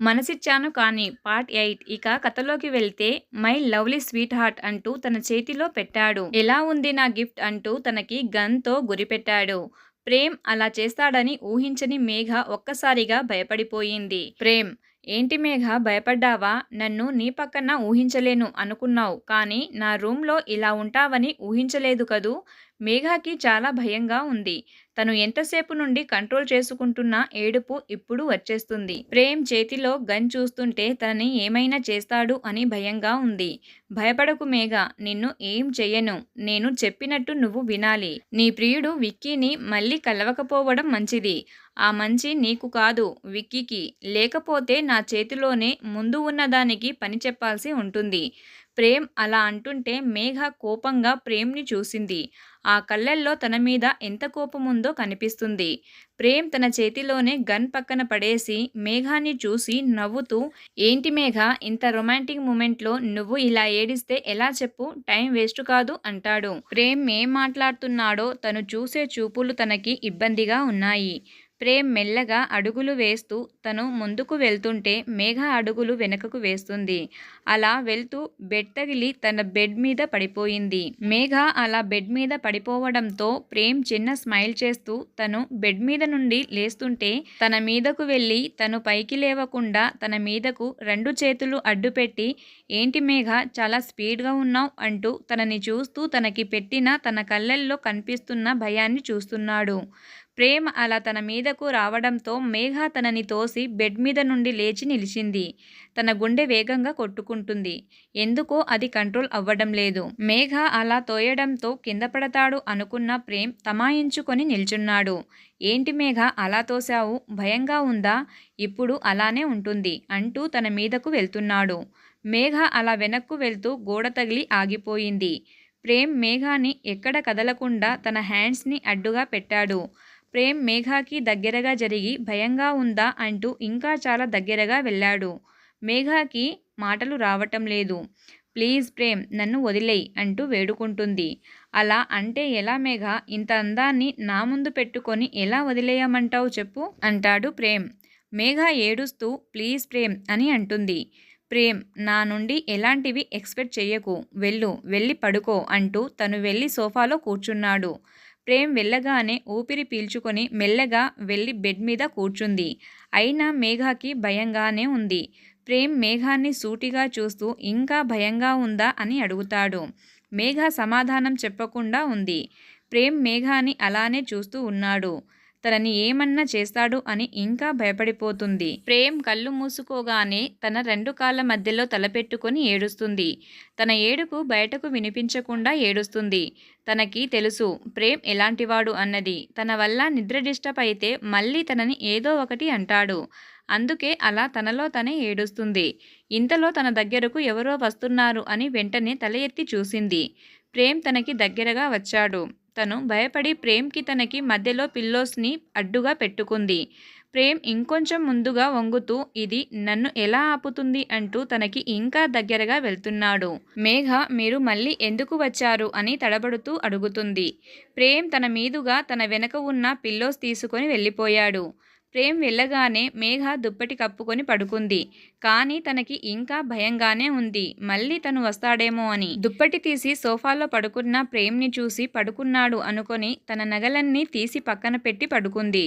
మనసిచ్చాను కానీ part eight. ఇక కథలోకి వెళ్తే మై లవ్లీ స్వీట్ హార్ట్ అంటూ తన చేతిలో పెట్టాడు. ఎలా ఉంది నా గిఫ్ట్ అంటూ తనకి గన్తో గురిపెట్టాడు. ప్రేమ్ అలా చేస్తాడని ఊహించని మేఘ ఒక్కసారిగా భయపడిపోయింది. ప్రేమ్ ఏంటి మేఘ భయపడ్డావా? నన్ను నీ పక్కన ఊహించలేను అనుకున్నావు కానీ నా రూమ్లో ఇలా ఉంటావని ఊహించలేదు కదూ? మేఘాకి చాలా భయంగా ఉంది. తను ఎంతసేపు నుండి కంట్రోల్ చేసుకుంటున్న ఏడుపు ఇప్పుడు వచ్చేస్తుంది. ప్రేమ్ చేతిలో గన్ చూస్తుంటే తనని ఏమైనా చేస్తాడు అని భయంగా ఉంది. భయపడకు మేఘ నిన్ను ఏం చెయ్యను. నేను చెప్పినట్టు నువ్వు వినాలి. నీ ప్రియుడు విక్కీని మళ్ళీ కలవకపోవడం మంచిది. ఆ మంచి నీకు కాదు విక్కీకి. లేకపోతే నా చేతిలోనే ముందు ఉన్నదానికి పని చెప్పాల్సి ఉంటుంది. ప్రేమ్ అలా అంటుంటే మేఘ కోపంగా ప్రేమ్ని చూసింది. ఆ కళ్ళల్లో తన మీద ఎంత కోపముందో కనిపిస్తుంది. ప్రేమ్ తన చేతిలోనే గన్ పక్కన పడేసి మేఘాన్ని చూసి నవ్వుతూ ఏంటి మేఘ ఇంత రొమాంటిక్ మూమెంట్లో నువ్వు ఇలా ఏడిస్తే ఎలా చెప్పు? టైం వేస్ట్ కాదు అంటాడు. ప్రేమ్ ఏం మాట్లాడుతున్నాడో తను చూసే చూపులు తనకి ఇబ్బందిగా ఉన్నాయి. ప్రేమ్ మెల్లగా అడుగులు వేస్తూ తను ముందుకు వెళ్తుంటే మేఘ అడుగులు వెనుకకు వేస్తుంది. అలా వెళ్తూ బెడ్ తగిలి తన బెడ్ మీద పడిపోయింది. మేఘ అలా బెడ్ మీద పడిపోవడంతో ప్రేమ్ చిన్న స్మైల్ చేస్తూ తను బెడ్ మీద నుండి లేస్తుంటే తన మీదకు వెళ్ళి తను పైకి లేవకుండా తన మీదకు రెండు చేతులు అడ్డుపెట్టి ఏంటి మేఘ చాలా స్పీడ్గా ఉన్నావు అంటూ తనని చూస్తూ తనకి పెట్టిన తన కళ్ళల్లో కనిపిస్తున్న భయాన్ని చూస్తున్నాడు. ప్రేమ్ అలా తన మీదకు రావడంతో మేఘ తనని తోసి బెడ్ మీద నుండి లేచి నిలిచింది. తన గుండె వేగంగా కొట్టుకుంటుంది. ఎందుకో అది కంట్రోల్ అవ్వడం లేదు. మేఘ అలా తోయడంతో కింద పడతాడు అనుకున్న ప్రేమ్ తమాయించుకొని నిల్చున్నాడు. ఏంటి మేఘ అలా తోసావు భయంగా ఉందా? ఇప్పుడు అలానే ఉంటుంది అంటూ తన మీదకు వెళ్తున్నాడు. మేఘ అలా వెనక్కు వెళ్తూ గోడ తగిలి ఆగిపోయింది. ప్రేమ్ మేఘాని ఎక్కడ కదలకుండా తన హ్యాండ్స్ని అడ్డుగా పెట్టాడు. ప్రేమ్ మేఘాకి దగ్గరగా జరిగి భయంగా ఉందా అంటూ ఇంకా చాలా దగ్గరగా వెళ్ళాడు. మేఘాకి మాటలు రావటం లేదు. ప్లీజ్ ప్రేమ్ నన్ను వదిలేయి అంటూ వేడుకుంటుంది. అలా అంటే ఎలా మేఘ? ఇంత అందాన్ని నా ముందు పెట్టుకొని ఎలా వదిలేయమంటావు చెప్పు అంటాడు ప్రేమ్. మేఘ ఏడుస్తూ ప్లీజ్ ప్రేమ్ అని అంటుంది. ప్రేమ్ నా నుండి ఎలాంటివి ఎక్స్పెక్ట్ చెయ్యకు. వెళ్ళు వెళ్ళి పడుకో అంటూ తను వెళ్ళి సోఫాలో కూర్చున్నాడు. ప్రేమ్ వెళ్ళగానే ఊపిరి పీల్చుకొని మెల్లగా వెళ్ళి బెడ్ మీద కూర్చుంది. అయినా మేఘాకి భయంగానే ఉంది. ప్రేమ్ మేఘాన్ని సూటిగా చూస్తూ ఇంకా భయంగా ఉందా? అని అడుగుతాడు. మేఘ సమాధానం చెప్పకుండా ఉంది. ప్రేమ్ మేఘాని అలానే చూస్తూ ఉన్నాడు. తనని ఏమన్నా చేస్తాడు అని ఇంకా భయపడిపోతుంది. ప్రేమ్ కళ్ళు మూసుకోగానే తన రెండు కాళ్ళ మధ్యలో తలపెట్టుకొని ఏడుస్తుంది. తన ఏడుపు బయటకు వినిపించకుండా ఏడుస్తుంది. తనకి తెలుసు ప్రేమ్ ఎలాంటివాడు అన్నది. తన వల్ల నిద్ర డిస్టర్బ్ అయితే మళ్ళీ తనని ఏదో ఒకటి అంటాడు. అందుకే అలా తనలో తనే ఏడుస్తుంది. ఇంతలో తన దగ్గరకు ఎవరో వస్తున్నారు అని వెంటనే తల ఎత్తి చూసింది. ప్రేమ్ తనకి దగ్గరగా వచ్చాడు. తను భయపడి ప్రేమ్కి తనకి మధ్యలో పిల్లోస్ని అడ్డుగా పెట్టుకుంది. ప్రేమ్ ఇంకొంచెం ముందుగా వంగుతూ ఇది నన్ను ఎలా ఆపుతుంది? అంటూ తనకి ఇంకా దగ్గరగా వెళ్తున్నాడు. మేఘ మీరు మళ్ళీ ఎందుకు వచ్చారు? అని తడబడుతూ అడుగుతుంది. ప్రేమ్ తన మీదుగా తన వెనక ఉన్న పిల్లోస్ తీసుకొని వెళ్ళిపోయాడు. ప్రేమ్ వెళ్ళగానే మేఘ దుప్పటి కప్పుకొని పడుకుంది. కానీ తనకి ఇంకా భయంగానే ఉంది. మళ్ళీ తను వస్తాడేమో అని. దుప్పటి తీసి సోఫాలో పడుకున్న ప్రేమ్ని చూసి పడుకున్నాడు అనుకొని తన నగలన్నీ తీసి పక్కన పెట్టి పడుకుంది.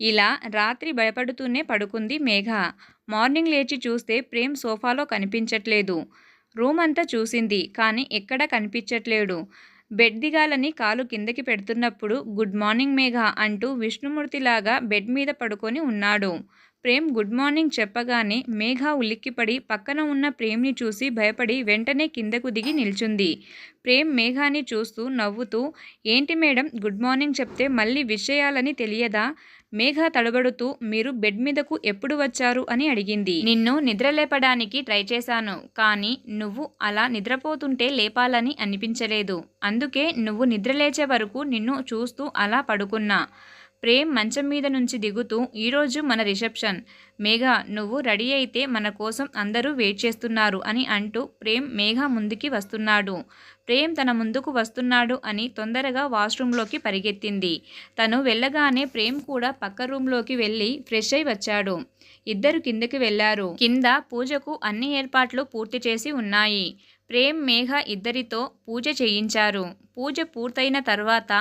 ఇలా రాత్రి భయపడుతూనే పడుకుంది మేఘ. మార్నింగ్ లేచి చూస్తే ప్రేమ్ సోఫాలో కనిపించట్లేదు. రూమ్ అంతా చూసింది కానీ ఎక్కడా కనిపించట్లేడు. బెడ్ దిగాలని కాలు కిందకి పెడుతున్నప్పుడు గుడ్ మార్నింగ్ మేఘ అంటూ విష్ణుమూర్తిలాగా బెడ్ మీద పడుకొని ఉన్నాడు. ప్రేమ్ గుడ్ మార్నింగ్ చెప్పగానే మేఘ ఉలిక్కిపడి పక్కన ఉన్న ప్రేమ్ని చూసి భయపడి వెంటనే కిందకు దిగి నిల్చుంది. ప్రేమ్ మేఘాని చూస్తూ నవ్వుతూ ఏంటి మేడం గుడ్ మార్నింగ్ చెప్తే మళ్ళీ విషయాలని తెలియదా? మేఘ తడబడుతూ మీరు బెడ్ మీదకు ఎప్పుడు వచ్చారు? అని అడిగింది. నిన్ను నిద్ర లేపడానికి ట్రై చేశాను కానీ నువ్వు అలా నిద్రపోతుంటే లేపాలని అనిపించలేదు. అందుకే నువ్వు నిద్రలేచే వరకు నిన్ను చూస్తూ అలా పడుకున్నా. ప్రేమ్ మంచం మీద నుంచి దిగుతూ ఈరోజు మన రిసెప్షన్. మేఘ నువ్వు రెడీ అయితే మన కోసం అందరూ వెయిట్ చేస్తున్నారు అని అంటూ ప్రేమ్ మేఘ ముందుకి వస్తున్నాడు. ప్రేమ్ తన ముందుకు వస్తున్నాడు అని తొందరగా వాష్రూమ్లోకి పరిగెత్తింది. తను వెళ్ళగానే ప్రేమ్ కూడా పక్క రూమ్లోకి వెళ్ళి ఫ్రెష్ అయి వచ్చాడు. ఇద్దరు కిందకి వెళ్ళారు కింద పూజకు అన్ని ఏర్పాట్లు పూర్తి చేసి ఉన్నాయి. ప్రేమ్ మేఘ ఇద్దరితో పూజ చేయించారు. పూజ పూర్తయిన తర్వాత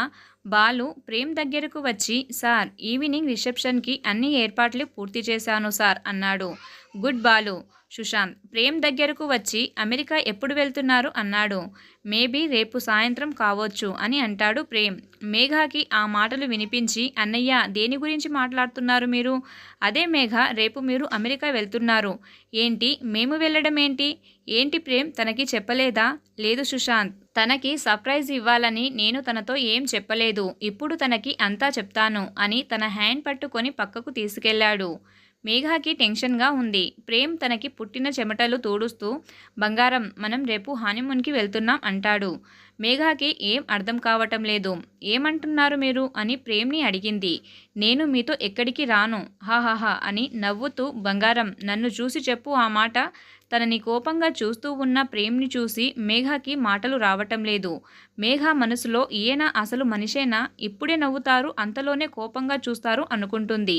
బాలు ప్రేమ్ దగ్గరకు వచ్చి సార్ ఈవినింగ్ రిసెప్షన్కి అన్ని ఏర్పాట్లు పూర్తి చేశాను సార్ అన్నాడు. గుడ్ బాలు. సుశాంత్ ప్రేమ్ దగ్గరకు వచ్చి అమెరికా ఎప్పుడు వెళ్తున్నారు? అన్నాడు. మేబీ రేపు సాయంత్రం కావచ్చు అని అంటాడు ప్రేమ్. మేఘాకి ఆ మాటలు వినిపించి అన్నయ్య దేని గురించి మాట్లాడుతున్నారు మీరు? అదే మేఘ రేపు మీరు అమెరికా వెళ్తున్నారు. ఏంటి? మేము వెళ్ళడం ఏంటి ఏంటి ప్రేమ్? తనకి చెప్పలేదా? లేదు సుశాంత్ తనకి సర్ప్రైజ్ ఇవ్వాలని నేను తనతో ఏం చెప్పలేదు. ఇప్పుడు తనకి అంతా చెప్తాను అని తన హ్యాండ్ పట్టుకొని పక్కకు తీసుకెళ్ళాడు మేఘాకి టెన్షన్గా ఉంది. ప్రేమ్ తనకి పుట్టిన చెమటలు తోడుస్తూ బంగారం మనం రేపు హానిమూన్కి వెళ్తున్నాం అంటాడు. మేఘాకి ఏం అర్థం కావటం లేదు. ఏమంటున్నారు మీరు? అని ప్రేమ్ని అడిగింది. నేను మీతో ఎక్కడికి రాను. హాహాహా అని నవ్వుతూ బంగారం నన్ను చూసి చెప్పు ఆ మాట. తనని కోపంగా చూస్తూ ఉన్న ప్రేమ్ని చూసి మేఘకి మాటలు రావటం లేదు. మేఘ మనసులో ఈయన అసలు మనిషేనా? ఇప్పుడే నవ్వుతారు అంతలోనే కోపంగా చూస్తారు అనుకుంటుంది.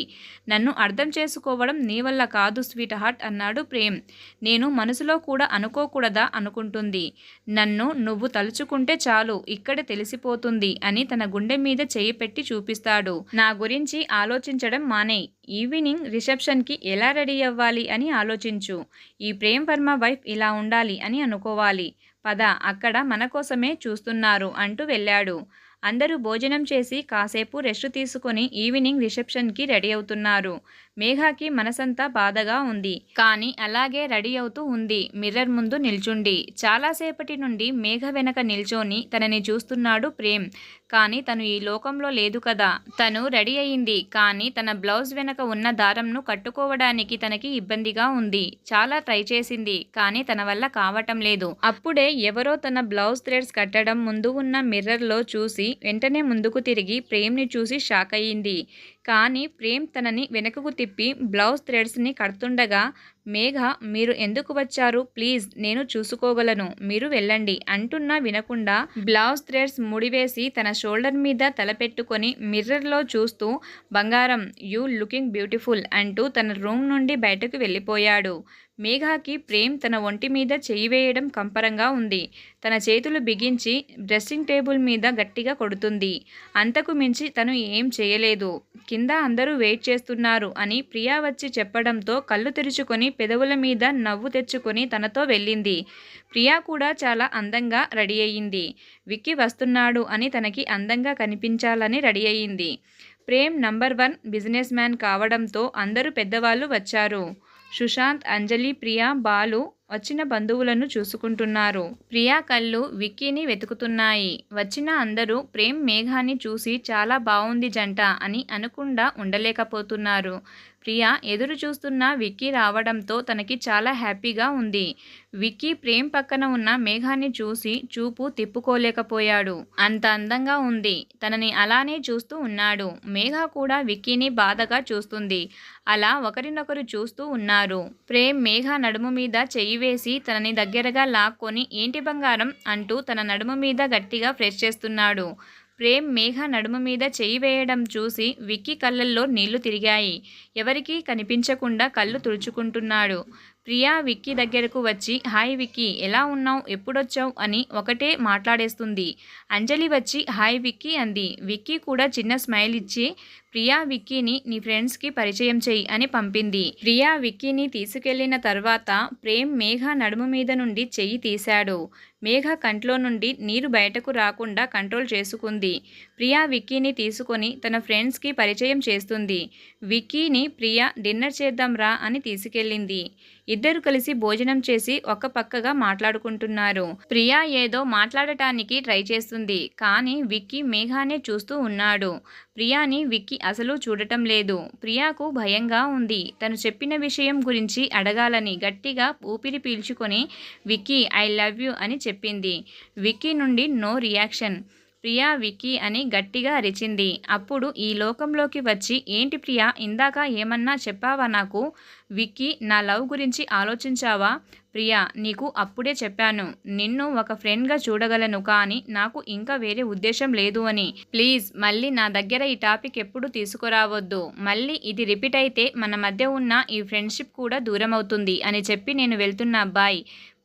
నన్ను అర్థం చేసుకోవడం నీ వల్ల కాదు స్వీట్ హార్ట్ అన్నాడు ప్రేమ్. నేను మనసులో కూడా అనుకోకూడదా? అనుకుంటుంది. నన్ను నువ్వు తలుచుకుంటే చాలు ఇక్కడే తెలిసిపోతుంది అని తన గుండె మీద చేయి పెట్టి చూపిస్తాడు. నా గురించి ఆలోచించడం మానేయ్. ఈవినింగ్ రిసెప్షన్కి ఎలా రెడీ అవ్వాలి అని ఆలోచించు. ఈ ప్రేమ్ వర్మ వైఫ్ ఇలా ఉండాలి అని అనుకోవాలి. పద అక్కడ మన కోసమే చూస్తున్నారు అంటూ వెళ్ళాడు. అందరూ భోజనం చేసి కాసేపు రెస్ట్ తీసుకొని ఈవినింగ్ రిసెప్షన్కి రెడీ అవుతున్నారు. మేఘాకి మనసంతా బాధగా ఉంది. కానీ అలాగే రెడీ అవుతూ ఉంది. మిర్రర్ ముందు నిల్చుండి. చాలాసేపటి నుండి మేఘ వెనక నిల్చొని తనని చూస్తున్నాడు ప్రేమ్. కానీ తను ఈ లోకంలో లేదు కదా. తను రెడీ అయింది. కానీ తన బ్లౌజ్ వెనక ఉన్న దారంను కట్టుకోవడానికి తనకి ఇబ్బందిగా ఉంది. చాలా ట్రై చేసింది. కానీ తన వల్ల కావటం లేదు. అప్పుడే ఎవరో తన బ్లౌజ్ థ్రెడ్స్ కట్టడం ముందు ఉన్న మిర్రర్లో చూసి వెంటనే ముందుకు తిరిగి ప్రేమ్ని చూసి షాక్ అయ్యింది. కానీ ప్రేమ్ తనని వెనుకకు తిప్పి బ్లౌజ్ థ్రెడ్స్ని కడుతుండగా మేఘ మీరు ఎందుకు వచ్చారు? ప్లీజ్ నేను చూసుకోగలను. మీరు వెళ్ళండి. అంటున్నా వినకుండా బ్లౌజ్ థ్రెడ్స్ ముడివేసి తన షోల్డర్ మీద తలపెట్టుకొని మిర్రర్లో చూస్తూ బంగారం యూ లుకింగ్ బ్యూటిఫుల్ అంటూ తన రూమ్ నుండి బయటకు వెళ్ళిపోయాడు. మేఘాకి ప్రేమ్ తన ఒంటి మీద చేయి వేయడం కంపరంగా ఉంది. తన చేతులు బిగించి డ్రెస్సింగ్ టేబుల్ మీద గట్టిగా కొడుతుంది. అంతకు మించి తను ఏం చేయలేదు. కింద అందరూ వెయిట్ చేస్తున్నారు అని ప్రియా వచ్చి చెప్పడంతో కళ్ళు తెరుచుకొని పెదవుల మీద నవ్వు తెచ్చుకొని తనతో వెళ్ళింది. ప్రియా కూడా చాలా అందంగా రెడీ అయ్యింది. విక్కీ వస్తున్నాడు అని తనకి అందంగా కనిపించాలని రెడీ అయ్యింది. Prem number one business man కావడంతో అందరూ పెద్దవాళ్ళు వచ్చారు. సుశాంత్ అంజలి ప్రియా బాలు వచ్చిన బంధువులను చూసుకుంటున్నారు. ప్రియా కళ్ళు విక్కీని వెతుకుతున్నాయి. వచ్చిన అందరూ ప్రేమ్ మేఘాన్ని చూసి చాలా బాగుంది జంట అని అనకుండా ఉండలేకపోతున్నారు. ప్రియా ఎదురు చూస్తున్న విక్కీ రావడంతో తనకి చాలా హ్యాపీగా ఉంది. విక్కీ ప్రేమ్ పక్కన ఉన్న మేఘాన్ని చూసి చూపు తిప్పుకోలేకపోయాడు. అంత అందంగా ఉంది. తనని అలానే చూస్తూ ఉన్నాడు. మేఘ కూడా విక్కీని బాధగా చూస్తుంది. అలా ఒకరినొకరు చూస్తూ ఉన్నారు. ప్రేమ్ మేఘ నడుము మీద చెయ్యి వేసి తనని దగ్గరగా లాక్కొని ఏంటి బంగారం? అంటూ తన నడుము మీద గట్టిగా ఫ్రెష్ చేస్తున్నాడు. ప్రేమ్ మేఘ నడుము మీద చేయి వేయడం చూసి విక్కీ కళ్ళల్లో నీళ్ళు తిరిగాయి. ఎవరికీ కనిపించకుండా కళ్ళు తుడుచుకుంటున్నాడు. ప్రియా విక్కీ దగ్గరకు వచ్చి హాయ్ విక్కీ ఎలా ఉన్నావు? ఎప్పుడొచ్చావు? అని ఒకటే మాట్లాడేస్తుంది. అంజలి వచ్చి హాయ్ విక్కీ అంది. విక్కీ కూడా చిన్న స్మైల్ ఇచ్చి ప్రియా విక్కీని నీ ఫ్రెండ్స్కి పరిచయం చెయ్యి అని పంపింది. ప్రియా విక్కీని తీసుకెళ్ళిన తర్వాత ప్రేమ్ మేఘ నడుము మీద నుండి చెయ్యి తీశాడు. మేఘ కంట్లో నుండి నీరు బయటకు రాకుండా కంట్రోల్ చేసుకుంది. ప్రియా విక్కీని తీసుకొని తన ఫ్రెండ్స్కి పరిచయం చేస్తుంది. విక్కీని ప్రియా డిన్నర్ చేద్దాం రా అని తీసుకెళ్ళింది. ఇద్దరు కలిసి భోజనం చేసి ఒక పక్కగా మాట్లాడుకుంటున్నారు. ప్రియా ఏదో మాట్లాడటానికి ట్రై చేస్తుంది. కానీ విక్కీ మేఘానే చూస్తూ ఉన్నాడు. ప్రియాని విక్కీ అసలు చూడటం లేదు. ప్రియాకు భయంగా ఉంది. తను చెప్పిన విషయం గురించి అడగాలని గట్టిగా ఊపిరి పీల్చుకొని విక్కీ ఐ లవ్ యూ అని చెప్పింది. విక్కీ నుండి నో రియాక్షన్. ప్రియా విక్కీ అని గట్టిగా అరిచింది. అప్పుడు ఈ లోకంలోకి వచ్చి ఏంటి ప్రియా ఇందాక ఏమన్నా చెప్పావా నాకు? విక్కీ నా లవ్ గురించి ఆలోచించావా? ప్రియా నీకు అప్పుడే చెప్పాను. నిన్ను ఒక ఫ్రెండ్గా చూడగలను కానీ నాకు ఇంకా వేరే ఉద్దేశం లేదు అని. ప్లీజ్ మళ్ళీ నా దగ్గర ఈ టాపిక్ ఎప్పుడు తీసుకురావద్దు. మళ్ళీ ఇది రిపీట్ అయితే మన మధ్య ఉన్న ఈ ఫ్రెండ్షిప్ కూడా దూరం అవుతుంది అని చెప్పి నేను వెళ్తున్నా. బాయ్.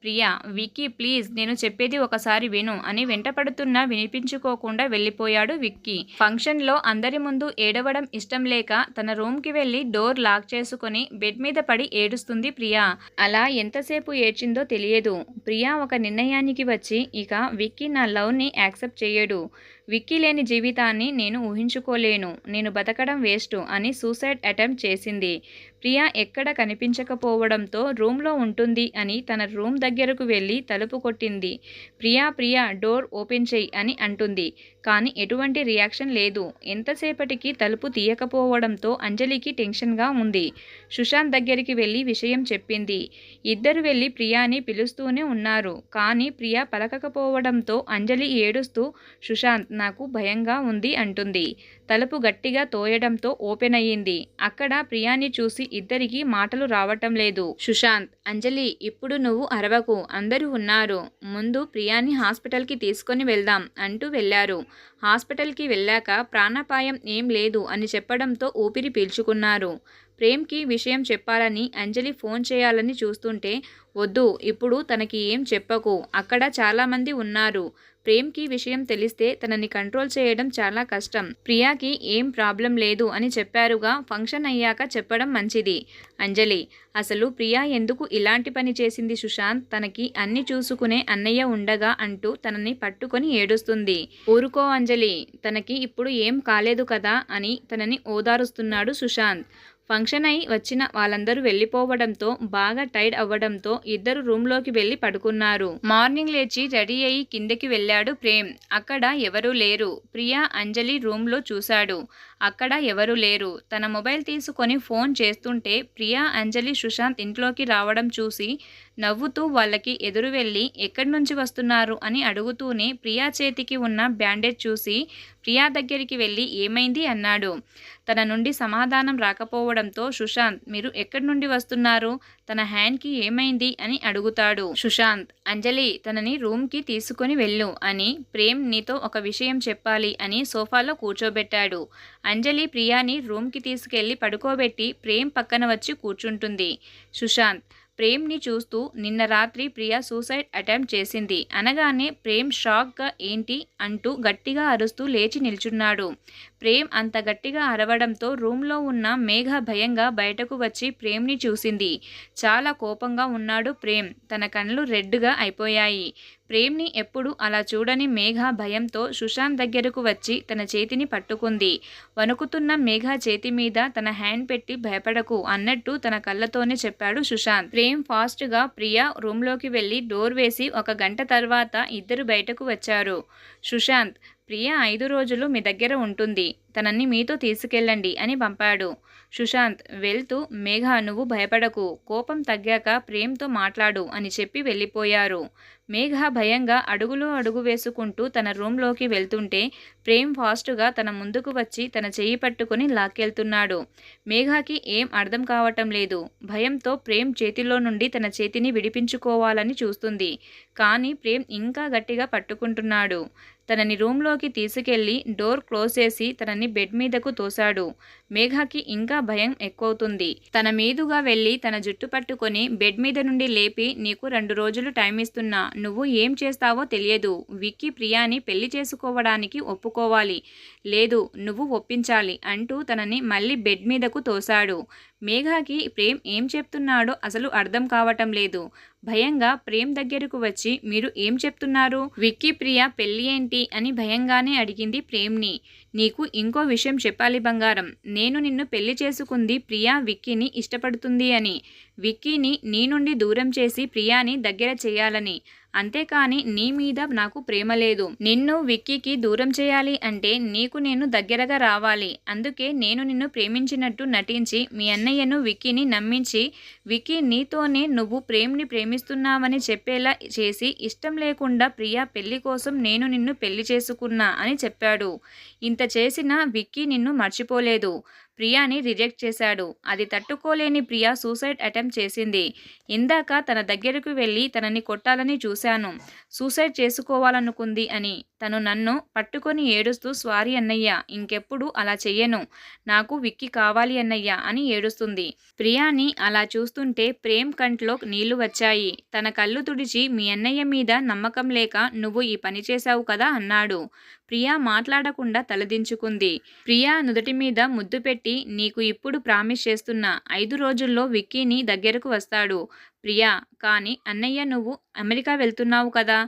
ప్రియా విక్కీ ప్లీజ్ నేను చెప్పేది ఒకసారి విను అని వెంటపడుతున్నా వినిపించుకోకుండా వెళ్ళిపోయాడు విక్కీ. ఫంక్షన్లో అందరి ముందు ఏడవడం ఇష్టం లేక తన రూమ్కి వెళ్ళి డోర్ లాక్ చేసుకుని బెడ్ మీద పడి ఏడుస్తుంది ప్రియా. అలా ఎంతసేపు ఏడ్చిందో తెలియదు. ప్రియా ఒక నిర్ణయానికి వచ్చి ఇక విక్కీ నా లవ్ని యాక్సెప్ట్ చేయడు విక్కీ లేని జీవితాన్ని నేను ఊహించుకోలేను. నేను బతకడం వేస్ట్ అని సూసైడ్ అటెంప్ట్ చేసింది. ప్రియా ఎక్కడ కనిపించకపోవడంతో రూమ్లో ఉంటుంది అని తన రూమ్ దగ్గరకు వెళ్ళి తలుపు కొట్టింది. ప్రియా ప్రియా డోర్ ఓపెన్ చెయ్యి అని అంటుంది. కానీ ఎటువంటి రియాక్షన్ లేదు. ఎంతసేపటికి తలుపు తీయకపోవడంతో అంజలికి టెన్షన్గా ఉంది. సుశాంత్ దగ్గరికి వెళ్ళి విషయం చెప్పింది. ఇద్దరు వెళ్ళి ప్రియాని పిలుస్తూనే ఉన్నారు. కానీ ప్రియా పలకకపోవడంతో అంజలి ఏడుస్తూ సుశాంత్ నాకు భయంగా ఉంది అంటుంది. తలుపు గట్టిగా తోయడంతో ఓపెన్ అయ్యింది. అక్కడ ప్రియాని చూసి ఇద్దరికి మాటలు రావటం లేదు. సుశాంత్ అంజలి ఇప్పుడు నువ్వు అరవకు అందరూ ఉన్నారు. ముందు ప్రియాని హాస్పిటల్కి తీసుకొని వెళ్దాం అంటూ వెళ్ళారు. హాస్పిటల్కి వెళ్ళాక ప్రాణాపాయం ఏం లేదు అని చెప్పడంతో ఊపిరి పీల్చుకున్నారు. ప్రేమ్కి విషయం చెప్పాలని అంజలి ఫోన్ చేయాలని చూస్తుంటే వద్దు ఇప్పుడు తనకి ఏం చెప్పకు అక్కడ చాలామంది ఉన్నారు. ప్రేమ్కి విషయం తెలిస్తే తనని కంట్రోల్ చేయడం చాలా కష్టం. ప్రియాకి ఏం ప్రాబ్లం లేదు అని చెప్పారుగా ఫంక్షన్ అయ్యాక చెప్పడం మంచిది. అంజలి అసలు ప్రియా ఎందుకు ఇలాంటి పని చేసింది సుశాంత్? తనకి అన్ని చూసుకునే అన్నయ్య ఉండగా అంటూ తనని పట్టుకొని ఏడుస్తుంది. ఊరుకో అంజలి తనకి ఇప్పుడు ఏం కాలేదు కదా అని తనని ఓదారుస్తున్నాడు సుశాంత్. ఫంక్షన్ అయి వచ్చిన వాళ్ళందరూ వెళ్ళిపోవడంతో బాగా టైర్డ్ అవ్వడంతో ఇద్దరు రూమ్లోకి వెళ్ళి పడుకున్నారు. మార్నింగ్ లేచి రెడీ అయ్యి కిందకి వెళ్ళాడు ప్రేమ్. అక్కడ ఎవరూ లేరు. ప్రియా అంజలి రూమ్లో చూశాడు. అక్కడ ఎవరూ లేరు. తన మొబైల్ తీసుకొని ఫోన్ చేస్తుంటే ప్రియా అంజలి సుశాంత్ ఇంట్లోకి రావడం చూసి నవ్వుతూ వాళ్ళకి ఎదురు వెళ్ళి ఎక్కడి నుంచి వస్తున్నారు? అని అడుగుతూనే ప్రియా చేతికి ఉన్న బ్యాండేజ్ చూసి ప్రియా దగ్గరికి వెళ్ళి ఏమైంది అన్నాడు. తన నుండి సమాధానం రాకపోవడంతో సుశాంత్ మీరు ఎక్కడి నుండి వస్తున్నారు? తన హ్యాండ్కి ఏమైంది? అని అడుగుతాడు. సుశాంత్ అంజలి తనని రూమ్కి తీసుకొని వెళ్ళు అని ప్రేమ్ నీతో ఒక విషయం చెప్పాలి అని సోఫాలో కూర్చోబెట్టాడు. అంజలి ప్రియాని రూమ్కి తీసుకెళ్ళి పడుకోబెట్టి ప్రేమ్ పక్కన వచ్చి కూర్చుంటుంది. సుశాంత్ ప్రేమ్ని చూస్తూ నిన్న రాత్రి ప్రియా సూసైడ్ అటెంప్ట్ చేసింది. అనగానే ప్రేమ్ షాక్గా ఏంటి అంటూ గట్టిగా అరుస్తూ లేచి నిల్చున్నాడు. ప్రేమ్ అంత గట్టిగా అరవడంతో రూమ్లో ఉన్న మేఘ భయంగా బయటకు వచ్చి ప్రేమ్ని చూసింది. చాలా కోపంగా ఉన్నాడు ప్రేమ్. తన కళ్ళు రెడ్గా అయిపోయాయి. ప్రేమ్ని ఎప్పుడు అలా చూడని మేఘ భయంతో సుశాంత్ దగ్గరకు వచ్చి తన చేతిని పట్టుకుంది. వణుకుతున్న మేఘ చేతి మీద తన హ్యాండ్ పెట్టి భయపడకు అన్నట్టు తన కళ్ళతోనే చెప్పాడు సుశాంత్. ప్రేమ్ ఫాస్ట్గా ప్రియా రూమ్లోకి వెళ్ళి డోర్ వేసి ఒక గంట తర్వాత ఇద్దరు బయటకు వచ్చారు. సుశాంత్ ప్రియ ఐదు రోజులు మీ దగ్గర ఉంటుంది. తనని మీతో తీసుకెళ్ళండి అని పంపాడు. సుశాంత్ వెళ్తూ మేఘ నువ్వు భయపడకు. కోపం తగ్గాక ప్రేమ్తో మాట్లాడు అని చెప్పి వెళ్ళిపోయారు. మేఘ భయంగా అడుగులో అడుగు వేసుకుంటూ తన రూమ్లోకి వెళ్తుంటే ప్రేమ్ ఫాస్ట్గా తన ముందుకు వచ్చి తన చెయ్యి పట్టుకుని లాక్కెళ్తున్నాడు. మేఘకి ఏం అర్థం కావటం లేదు. భయంతో ప్రేమ్ చేతిలో నుండి తన చేతిని విడిపించుకోవాలని చూస్తుంది. కానీ ప్రేమ్ ఇంకా గట్టిగా పట్టుకుంటున్నాడు. తనని రూమ్లోకి తీసుకెళ్ళి డోర్ క్లోజ్ చేసి తన తనని బెడ్ మీదకు తోశాడు. మేఘాకి ఇంకా భయం ఎక్కువవుతుంది. తన మీదుగా వెళ్ళి తన జుట్టు పట్టుకొని బెడ్ మీద నుండి లేపి నీకు రెండు రోజులు టైం ఇస్తున్నా. నువ్వు ఏం చేస్తావో తెలియదు. విక్కీ ప్రియాని పెళ్ళి చేసుకోవడానికి ఒప్పుకోవాలి. లేదు నువ్వు ఒప్పించాలి అంటూ తనని మళ్ళీ బెడ్ మీదకు తోశాడు. మేఘాకి ప్రేమ్ ఏం చెప్తున్నాడో అసలు అర్థం కావటం లేదు. భయంగా ప్రేమ్ దగ్గరకు వచ్చి మీరు ఏం చెప్తున్నారు? విక్కీ ప్రియ పెళ్ళి ఏంటి? అని భయంగానే అడిగింది ప్రేమ్ని. నీకు ఇంకో విషయం చెప్పాలి బంగారం. నేను నిన్ను పెళ్ళి చేసుకుంది ప్రియా విక్కీని ఇష్టపడుతుంది అని. విక్కీని నీ నుండి దూరం చేసి ప్రియాని దగ్గర చేయాలని. అంతేకాని నీ మీద నాకు ప్రేమ లేదు. నిన్ను విక్కీకి దూరం చేయాలి అంటే నీకు నేను దగ్గరగా రావాలి. అందుకే నేను నిన్ను ప్రేమించినట్టు నటించి మీ అన్నయ్యను విక్కీని నమ్మించి విక్కీ నీతోనే నువ్వు ప్రేమ్ని ప్రేమిస్తున్నావని చెప్పేలా చేసి ఇష్టం లేకుండా ప్రియా పెళ్ళి కోసం నేను నిన్ను పెళ్ళి చేసుకున్నా అని చెప్పాడు. ఇంత చేసినా విక్కీ నిన్ను మర్చిపోలేదు. ప్రియాని రిజెక్ట్ చేశాడు. అది తట్టుకోలేని ప్రియా సూసైడ్ అటెంప్ట్ చేసింది. ఇందాక తన దగ్గరకు వెళ్ళి తనని కొట్టాలని చూశాను. సూసైడ్ చేసుకోవాలనుకుంది అని. తను నన్ను పట్టుకొని ఏడుస్తూ స్వారీ అన్నయ్య ఇంకెప్పుడు అలా చెయ్యను. నాకు విక్కి కావాలి అన్నయ్య అని ఏడుస్తుంది. ప్రియాని అలా చూస్తుంటే ప్రేమ్ కంట్లో నీళ్ళు వచ్చాయి. తన కళ్ళు తుడిచి మీ అన్నయ్య మీద నమ్మకం లేక నువ్వు ఈ పని చేశావు కదా అన్నాడు. ప్రియా మాట్లాడకుండా తలదించుకుంది. ప్రియా నుదుటి మీద ముద్దు పెట్టి నీకు ఇప్పుడు ప్రామిస్ చేస్తున్నా. ఐదు రోజుల్లో విక్కీని దగ్గరకు వస్తాడు. ప్రియా కానీ అన్నయ్య నువ్వు అమెరికా వెళ్తున్నావు కదా.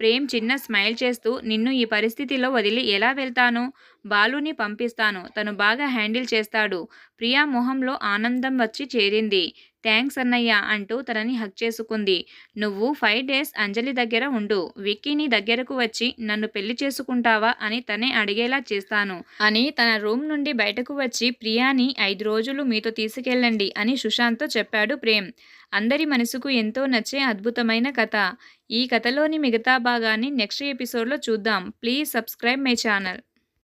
ప్రేమ్ చిన్న స్మైల్ చేస్తూ నిన్ను ఈ పరిస్థితిలో వదిలి ఎలా వెళ్తాను? బాలుని పంపిస్తాను. తను బాగా హ్యాండిల్ చేస్తాడు. ప్రియా మొహంలో ఆనందం వచ్చి చేరింది. థ్యాంక్స్ అన్నయ్య అంటూ తనని హక్ చేసుకుంది. నువ్వు ఫైవ్ డేస్ అంజలి దగ్గర ఉండు. విక్కీని దగ్గరకు వచ్చి నన్ను పెళ్ళి చేసుకుంటావా? అని తనే అడిగేలా చేస్తాను. అని తన రూమ్ నుండి బయటకు వచ్చి ప్రియాని ఐదు రోజులు మీతో తీసుకెళ్ళండి అని సుశాంత్తో చెప్పాడు ప్రేమ్. అందరి మనసుకు ఎంతో నచ్చే అద్భుతమైన కథ. ఈ కథలోని మిగతా భాగాన్ని నెక్స్ట్ ఎపిసోడ్లో చూద్దాం. Please subscribe my channel.